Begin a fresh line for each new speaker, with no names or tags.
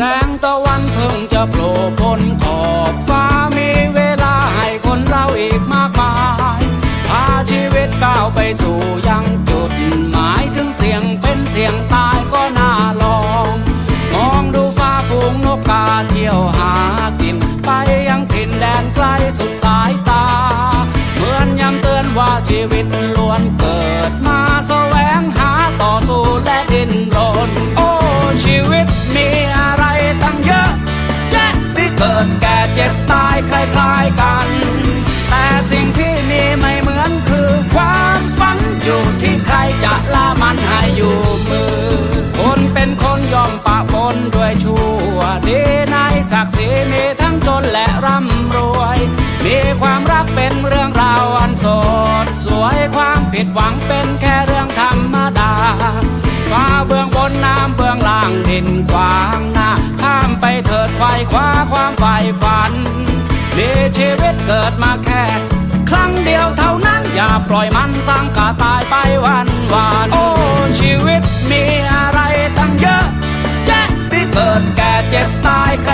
สงตะวันเพิ่งจะโผล่พ้นขอบฟ้ามีเวลาให้คนเราอีกมากมายพาชีวิตก้าวไปสู่ยังจุดหมายถึงเสียงเป็นเสียงตายก็น่าลอง มองดูฟ้าฝูงนกกาเที่ยวหากินไปยังถิ่นแดนไกลสุดสายตา เหมือนย้ำเตือนว่าชีวิตล้วนเกิดมาแสวงหาต่อสู้และดิ้นรนโอ้ชีวิตมี คล้ายๆกัน แต่สิ่งที่มีไม่เหมือนคือความฝันอยู่ที่ใครจะละมันให้อยู่มือ คนเป็นคนยอมปะปนด้วยชั่วดีในศักดิ์ศรีมีทั้งจนและร่ำรวย มีความรักเป็นเรื่องราวอันสดสวยความผิดหวังเป็นแค่เรื่องธรรมดาฟ้าเบื้องบนน้ำเบื้องล่างดินขวางหน้าข้ามไปเถิดไขวคว้าความใฝ่ฝัน เกิดมาแค่ ครั้งเดียวเท่านั้นอย่าปล่อยมันสร้างกาตายไปวันวานโอ้ชีวิตมีอะไรตั้งเยอะ แจ๊ะที่เกิดแก่เจ็บตายใคร